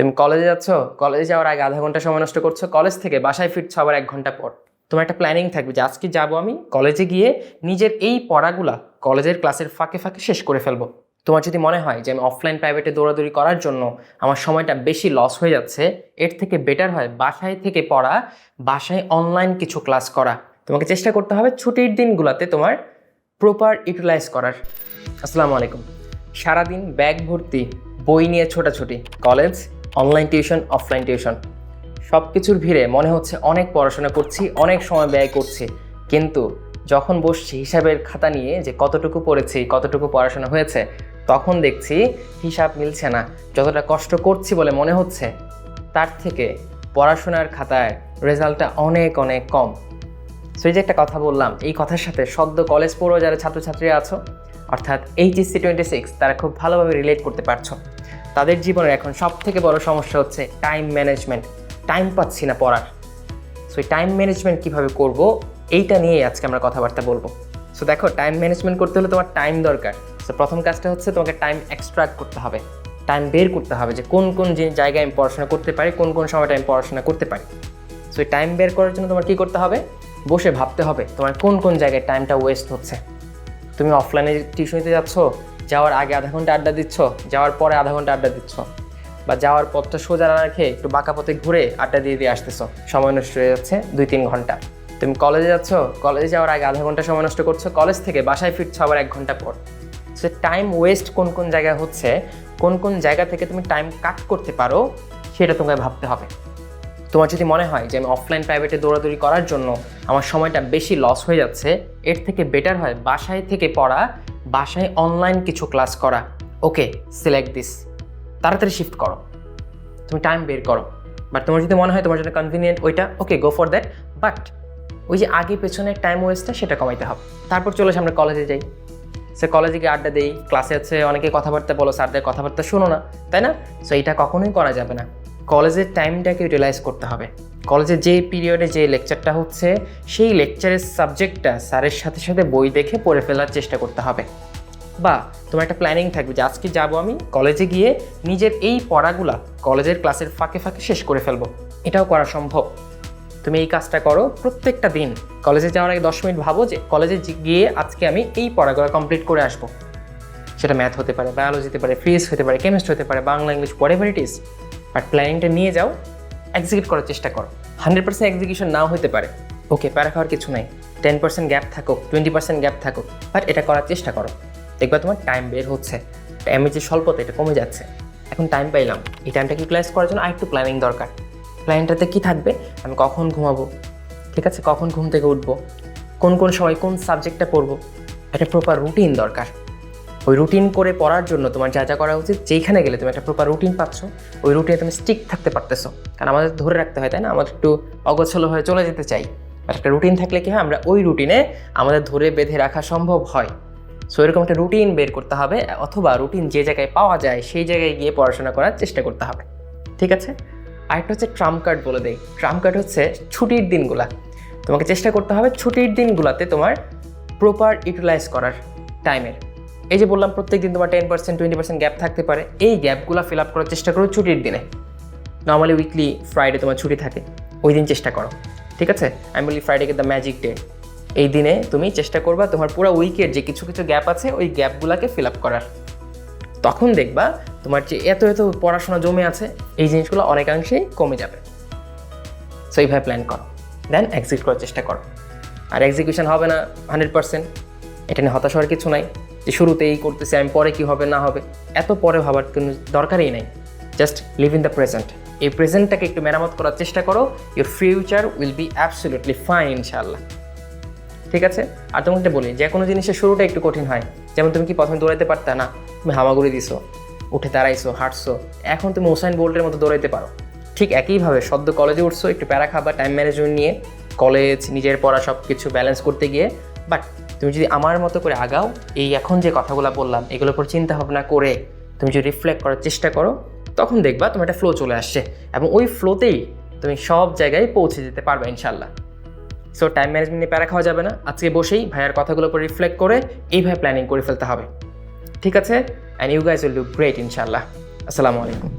তুমি কলেজে যাচ্ছ? কলেজে যাওয়ার আগে আধা ঘণ্টা সময় নষ্ট করছ? কলেজ থেকে বাসায় ফিরছো আবার এক ঘণ্টা পর। তোমার একটা প্ল্যানিং থাকবে যে আজকে যাব আমি কলেজে গিয়ে নিজের এই পড়াগুলা কলেজের ক্লাসের ফাঁকে ফাঁকে শেষ করে ফেলব। তোমার যদি মনে হয় যে আমি অফলাইন প্রাইভেটে দৌড়াদৌড়ি করার জন্য আমার সময়টা বেশি লস হয়ে যাচ্ছে, এর থেকে বেটার হয় বাসায় থেকে পড়া, বাসায় অনলাইন কিছু ক্লাস করা। তোমাকে চেষ্টা করতে হবে ছুটির দিনগুলোতে তোমার প্রপার ইউটিলাইজ করার। আসসালামু আলাইকুম। সারাদিন ব্যাগ ভর্তি, বই নিয়ে ছোটাছুটি। College online tuition offline tuition সব কিছুর ভিড়ে মনে হচ্ছে অনেক পড়াশোনা করছি, অনেক সময় ব্যয় করছি। কিন্তু যখন বসছি হিসাবের খাতা নিয়ে যে কতটুকু পড়েছি, কতটুকু পড়াশোনা হয়েছে, তখন দেখছি হিসাব মিলছে না। যতটা কষ্ট করছি বলে মনে হচ্ছে, তার থেকে পড়াশোনার খাতায় রেজাল্টটা অনেক অনেক কম। সো এই যে একটা কথা বললাম, এই কথার সাথে সদ্য কলেজ পড়ো যারা ছাত্রছাত্রীরা আছো, অর্থাৎ এইচএসসি টোয়েন্টি সিক্স, তারা খুব ভালোভাবে রিলেট করতে পারছ। তাদের জীবনের এখন সব থেকে বড় সমস্যা হচ্ছে টাইম ম্যানেজমেন্ট টাইম পাচ্ছি না পড়ার। সো এই টাইম ম্যানেজমেন্ট কীভাবে করব, এইটা নিয়েই আজকে আমরা কথাবার্তা বলব। সো দেখো টাইম ম্যানেজমেন্ট করতে হলে তোমার টাইম দরকার। সো প্রথম কাজটা হচ্ছে তোমাকে টাইম এক্সট্রাক্ট করতে হবে। টাইম বের করতে হবে যে কোন কোন জায়গায় আমি পড়াশোনা করতে পারি, কোন কোন সময়টা আমি পড়াশোনা করতে পারি। সো এই টাইম বের করার জন্য তোমার কী করতে হবে? বসে ভাবতে হবে তোমার কোন কোন জায়গায় টাইমটা ওয়েস্ট হচ্ছে। তুমি অফলাইনে টিউশনিতে যাচ্ছ যাওয়ার আগে আধা ঘণ্টা আড্ডা দিচ্ছ, যাওয়ার পরে আধা ঘণ্টা আড্ডা দিচ্ছ। বা যাওয়ার পথটা সোজা না রেখে একটু বাঁকা পথে ঘুরে আড্ডা দিয়ে দিয়ে আসতেছো। সময় নষ্ট হয়ে যাচ্ছে দুই তিন ঘণ্টা। তুমি কলেজে যাচ্ছ, কলেজে যাওয়ার আগে আধা ঘণ্টা সময় নষ্ট করছ, কলেজ থেকে বাসায় ফিরছো আবার এক ঘণ্টা পর। সে টাইম ওয়েস্ট কোন কোন জায়গায় হচ্ছে, কোন কোন জায়গা থেকে তুমি টাইম কাট করতে পারো, সেটা তোমাকে ভাবতে হবে। তোমার যদি মনে হয় যে আমি অফলাইন প্রাইভেটে দৌড়াদৌড়ি করার জন্য আমার সময়টা বেশি লস হয়ে যাচ্ছে, এর থেকে বেটার হয় বাসায় থেকে পড়া বাসায় অনলাইন কিছু ক্লাস করা। ওকে সিলেক্ট দিস তাড়াতাড়ি শিফট করো। তুমি টাইম বের করো। বাট তোমার যদি মনে হয় তোমার জন্য কনভিনিয়েন্ট ওইটা okay go for that but ওই যে আগে পেছনের টাইম ওয়েস্টটা সেটা কমাইতে হবে। তারপর চলে আমরা কলেজে যাই। সে কলেজে গিয়ে আড্ডা দেই। ক্লাসে হচ্ছে অনেকে কথাবার্তা বলো, স্যারদের কথাবার্তা শোনো না। তাই না? সো এইটা কখনোই করা যাবে না। কলেজের টাইমটাকে ইউটিলাইজ করতে হবে। কলেজে যে পিরিয়ডে যে লেকচারটা হচ্ছে, সেই লেকচারের সাবজেক্টটা স্যারের সাথে সাথে বই দেখে পড়ে ফেলার চেষ্টা করতে হবে। বা তোমার একটা প্ল্যানিং থাকবে যে আজকে যাব আমি কলেজে গিয়ে নিজের এই পড়াগুলা কলেজের ক্লাসের ফাঁকে ফাঁকে শেষ করে ফেলব। এটাও করা সম্ভব। তুমি এই কাজটা করো প্রত্যেকটা দিন। কলেজে যাওয়ার আগে দশ মিনিট ভাবো যে কলেজে গিয়ে আজকে আমি এই পড়াগুলো কমপ্লিট করে আসব। সেটা ম্যাথ হতে পারে বায়োলজি হতে পারে ফিজিক্স হতে পারে কেমিস্ট্রি হতে পারে, Bangla English whatever it is but প্ল্যানিংটা নিয়ে যাও এক্সিকিউট করার চেষ্টা করো। হান্ড্রেড পার্সেন্ট এক্সিকিউশন নাও হতে পারে। ওকে প্যারা খাওয়ার কিছু নাই। টেন পার্সেন্ট গ্যাপ থাকুক টোয়েন্টি পার্সেন্ট গ্যাপ থাকুক বাট এটা করার চেষ্টা করো। দেখবা তোমার টাইম বের হচ্ছে। টাইমের যে স্বল্পতা, এটা কমে যাচ্ছে। এখন টাইম পাইলাম। এই টাইমটাকে ইউটিলাইজ করার জন্য আরেকটু প্ল্যানিং দরকার। প্ল্যানিংটাতে কী থাকবে? আমি কখন ঘুমাবো? ঠিক আছে? কখন ঘুম থেকে উঠবো? কোন কোন সময় কোন সাবজেক্টটা পড়ব? একটা প্রপার রুটিন দরকার। ওই রুটিন করে পড়ার জন্য তোমার যা যা করা উচিত যেখানে গেলে তুমি একটা প্রপার রুটিন পাচ্ছ, ওই রুটিনে তুমি স্টিক থাকতে পারতেছো। কারণ আমাদের ধরে রাখতে হয়, তাই না? আমাদের একটু অগোছলো হয়ে চলে যেতে চাই। একটা রুটিন থাকলে কি হয়? আমরা ওই রুটিনে আমাদের ধরে বেঁধে রাখা সম্ভব হয়। সো এরকম একটা রুটিন বের করতে হবে, অথবা রুটিন যে জায়গায় পাওয়া যায়, সেই জায়গায় গিয়ে পড়াশোনা করার চেষ্টা করতে হবে। ঠিক আছে? আরেকটা হচ্ছে ট্রাম্প কার্ড বলে দেই। ট্রাম্প কার্ড হচ্ছে ছুটির দিনগুলা। তোমাকে চেষ্টা করতে হবে ছুটির দিনগুলোতে তোমার প্রপার ইউটিলাইজ করার টাইমের এই যে বললাম প্রত্যেক দিন তোমার ten percent twenty percent gap থাকতে পারে। এই গ্যাপগুলো ফিল আপ করার চেষ্টা করো ছুটির দিনে। নর্মালি উইকলি ফ্রাইডে তোমার ছুটি থাকে। ওই দিন চেষ্টা করো। ঠিক আছে? আমি বলি ফ্রাইডেকে দ্য ম্যাজিক ডে এই দিনে তুমি চেষ্টা করবা তোমার পুরো উইকের যে কিছু কিছু গ্যাপ আছে, ওই গ্যাপগুলোকে ফিল আপ করার। তখন দেখবা তোমার যে এত এত পড়াশোনা জমে আছে, এই জিনিসগুলো অনেকাংশেই কমে যাবে। সো এইভাবে প্ল্যান করো। দেন এক্সিকিউট করার চেষ্টা করো। আর এক্সিকিউশন হবে না হান্ড্রেড পার্সেন্ট এটা নিয়ে হতাশ হওয়ার কিছু নাই। যে শুরুতেই করতেছি আমি, পরে কি হবে, না হবে, এত পরে ভাবার কোনো দরকারই নেই। Just live in the present এই প্রেজেন্টটাকে একটু মেরামত করার চেষ্টা করো। Your future will be absolutely fine ইনশাআল্লাহ। ঠিক আছে? আর তোমাকে বলি, যে কোনো জিনিসের শুরুটা একটু কঠিন হয়। যেমন তুমি কি প্রথমে দৌড়াইতে পারতা না? তুমি হামাগুড়ি দিছো, উঠে দাঁড়াইছো, হাঁটছো, এখন তুমি ওসাইন বোল্টের মতো দৌড়াইতে পারো। ঠিক একইভাবে সদ্য কলেজে উঠছো, একটু প্যারা খাবার টাইম ম্যানেজমেন্ট নিয়ে কলেজ নিজের পড়া সব কিছু ব্যালেন্স করতে গিয়ে। বাট তুমি যদি আমার মতো করে আগাও, এই এখন যে কথাগুলো বললাম, এগুলোর উপর চিন্তা ভাবনা করে তুমি যদি রিফ্লেক্ট করার চেষ্টা করো, তখন দেখবা তোমার একটা ফ্লো চলে আসছে। এবং ওই ফ্লোতেই তুমি সব জায়গায় পৌঁছে যেতে পারবে ইনশাল্লাহ সো টাইম ম্যানেজমেন্ট নিয়ে প্যারা খাওয়া যাবে না। আজকে বসেই ভাইয়ার কথাগুলো উপর রিফ্লেক্ট করে এইভাবে প্ল্যানিং করে ফেলতে হবে। ঠিক আছে? And you guys will do great ইনশাল্লাহ আসসালামু আলাইকুম।